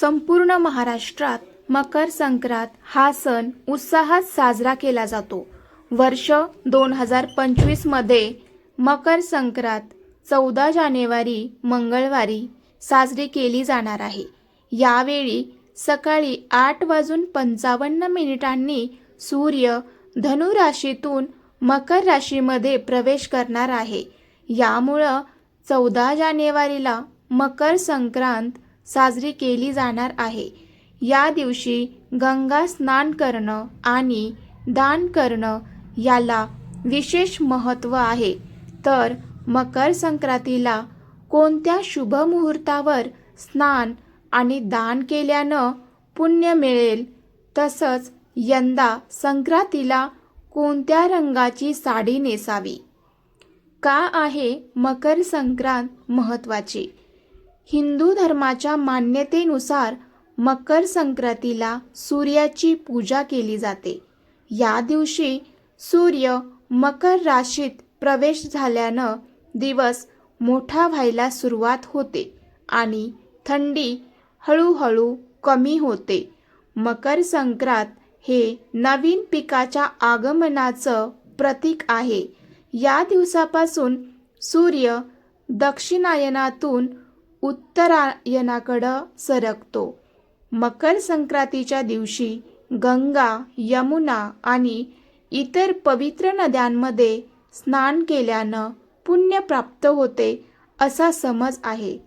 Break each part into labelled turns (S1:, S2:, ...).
S1: संपूर्ण महाराष्ट्रात मकर संक्रांत हा सण उत्साहात साजरा केला जातो. वर्ष दोन हजार पंचवीसमध्ये मकर संक्रांत चौदा जानेवारी मंगळवारी साजरी केली जाणार आहे. यावेळी सकाळी आठ वाजून पंचावन्न मिनिटांनी सूर्य धनु राशीतून मकर राशीमध्ये प्रवेश करणार आहे. यामुळं चौदा जानेवारीला मकर संक्रांत साजरी केली जाणार आहे. या दिवशी गंगा स्नान करणं आणि दान करणं याला विशेष महत्त्व आहे. तर मकर संक्रांतीला कोणत्या शुभ मुहूर्तावर स्नान आणि दान केल्यानं पुण्य मिळेल? तसंच यंदा संक्रांतीला कोणत्या रंगाची साडी नेसावी? का आहे मकर संक्रांत महत्त्वाची? हिंदू धर्माच्या मान्यतेनुसार मकर संक्रांतीला सूर्याची पूजा केली जाते. या दिवशी सूर्य मकर राशीत प्रवेश झाल्यानं दिवस मोठा व्हायला सुरुवात होते आणि थंडी हळूहळू कमी होते. मकर संक्रांत हे नवीन पिकाच्या आगमनाचं प्रतीक आहे. या दिवसापासून सूर्य दक्षिणायनातून उत्तरायणाकडं सरकतो. मकर संक्रांतीच्या दिवशी गंगा यमुना आणि इतर पवित्र नद्यांमध्ये स्नान केल्यानं पुण्य प्राप्त होते असा समज आहे.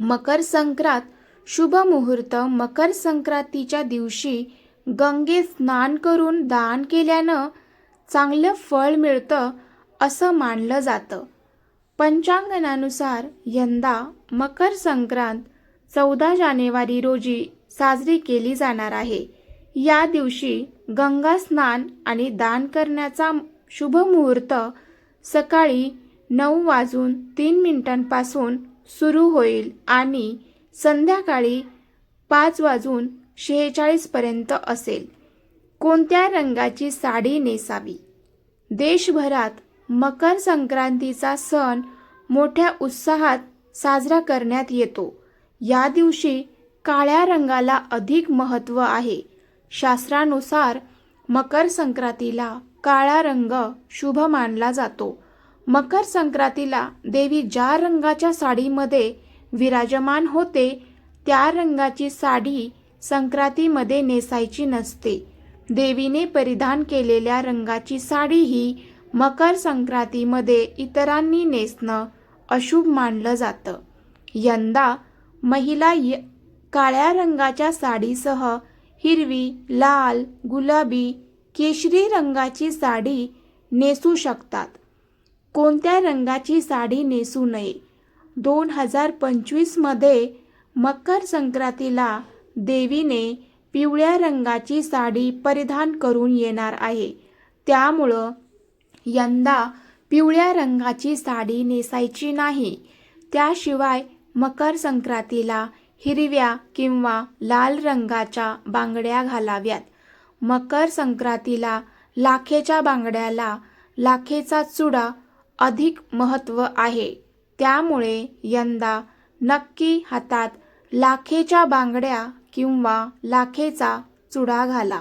S1: मकर संक्रांत शुभ मुहूर्त मकर संक्रांतीच्या दिवशी गंगेत स्नान करून दान केल्यानं चांगलं फळ मिळतं असं मानलं जातं. पंचांगणानुसार यंदा मकर संक्रांत चौदा जानेवारी रोजी साजरी केली जाणार आहे. या दिवशी गंगा स्नान आणि दान करण्याचा शुभ मुहूर्त सकाळी नऊ वाजून तीन मिनिटांपासून सुरू होईल आणि संध्याकाळी पाच वाजून शेहेचाळीसपर्यंत असेल. कोणत्या रंगाची साडी नेसावी? देशभरात मकर संक्रांतीचा सण मोठ्या उत्साहात साजरा करण्यात येतो. या दिवशी काळ्या रंगाला अधिक महत्त्व आहे. शास्त्रानुसार मकर संक्रांतीला काळा रंग शुभ मानला जातो. मकर संक्रांतीला देवी ज्या रंगाच्या साडीमध्ये विराजमान होते त्या रंगाची साडी संक्रांतीमध्ये नेसायची नसते. देवीने परिधान केलेल्या रंगाची साडी ही मकर संक्रांतीमध्ये इतरांनी नेसणं अशुभ मानलं जातं. यंदा महिला य काळ्या रंगाच्या साडीसह हिरवी लाल गुलाबी केशरी रंगाची साडी नेसू शकतात. कोणत्या रंगाची साडी नेसू नये? दोन हजार पंचवीसमध्ये मकर संक्रांतीला देवीने पिवळ्या रंगाची साडी परिधान करून येणार आहे. त्यामुळं यंदा पिवळ्या रंगाची साडी नेसायची नाही. त्याशिवाय मकर संक्रांतीला हिरव्या किंवा लाल रंगाच्या बांगड्या घालाव्यात. मकर संक्रांतीला लाखेच्या बांगड्याला लाखेचा चुडा अधिक महत्त्व आहे. त्यामुळे यंदा नक्की हातात लाखेच्या बांगड्या किंवा लाखेचा चुडा घाला.